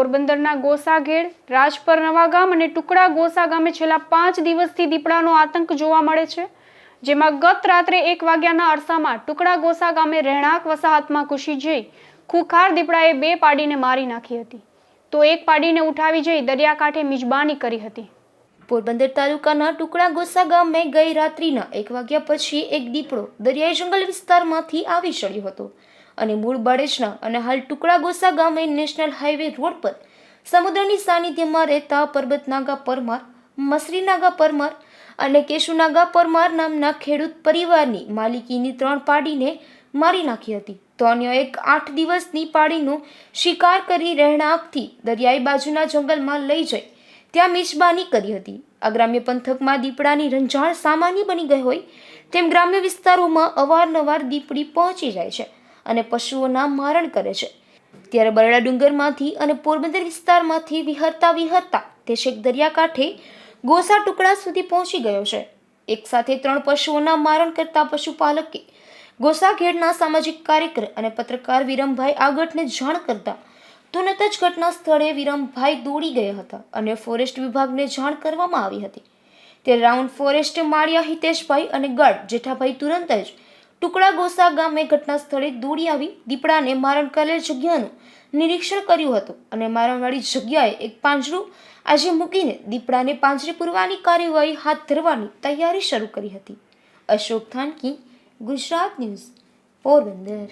પોરબંદરના ગોસાઘેડ રાજપર નવાગામ અને ટુકડા ગોસા ગામે છેલ્લા પાંચ દિવસથી દીપડાનો આતંક જોવા મળે છે, જેમાં ગત રાત્રે એક વાગ્યાના અરસામાં ટુકડા ગોસા ગામે રહેણાંક વસાહતમાં ઘૂસી જઈ ખુખાર દીપડાએ બે પાડીને મારી નાખી હતી. તો એક પાડીને ઉઠાવી જઈ દરિયાકાંઠે મિજબાની કરી હતી. પોરબંદર તાલુકાના ટુકડા ગોસા ગામે ગઈ રાત્રિના એક વાગ્યા પછી એક દીપડો દરિયાઈ જંગલ વિસ્તારમાંથી આવી ચડ્યો હતો. અને મૂળ બળેજના અને હાલ ટુકડા ગોસા ગામે નેશનલ હાઈવે રોડ પર સમુદ્રની સાનિધ્યમાં રહેતા પર્વતનાગા પરમાર મસરીનાગા પરમાર અને કેશુનાગા પરમાર નામના ખેડૂત પરિવારની માલિકીની ત્રણ પાડીને મારી નાખી હતી. તો અન્ય એક આઠ દિવસની પાડીનો શિકાર કરી રહેણાંકથી દરિયાઈ બાજુના જંગલમાં લઈ જઈ ત્યાં મિજબાની કરી હતી. આ ગ્રામ્ય પંથકમાં દીપડાની રંજાણ સામાન્ય બની ગઈ હોય તેમ ગ્રામ્ય વિસ્તારોમાં અવારનવાર દીપડી પહોંચી જાય છે. અને પશુઓના મારણ કરે છે. ત્યારે બરડા ડુંગરમાંથી અને પોરબંદર વિસ્તારમાંથી વિહરતા વિહરતા તે છેક દરિયાકાંઠે ગોસા ટુકડા સુધી પહોંચી ગયો છે. એક સાથે ત્રણ પશુઓના મારણ કરતા પશુપાલકે ગોસા ઘેડના સામાજિક કાર્યકર અને પત્રકાર વિરમભાઈ આગટને જાણ કરતા તુરંત જ ઘટના સ્થળે વિરમભાઈ દોડી ગયા હતા અને ફોરેસ્ટ વિભાગને જાણ કરવામાં આવી હતી. ત્યારે રાઉન્ડ ફોરેસ્ટ માળિયા હિતેશભાઈ અને ગઢ જેઠાભાઈ તુરંત જ ટુકડા ગોસા ગામે ઘટના સ્થળે દોડી આવી દીપડાને મારણ કરેલ જગ્યાનું નિરીક્ષણ કર્યું હતું અને મારણવાળી જગ્યાએ એક પાંજરું આજે મૂકીને દીપડાને પાંજરે પૂરવાની કાર્યવાહી હાથ ધરવાની તૈયારી શરૂ કરી હતી. અશોક થાનકી, ગુજરાત ન્યૂઝ, પોરબંદર.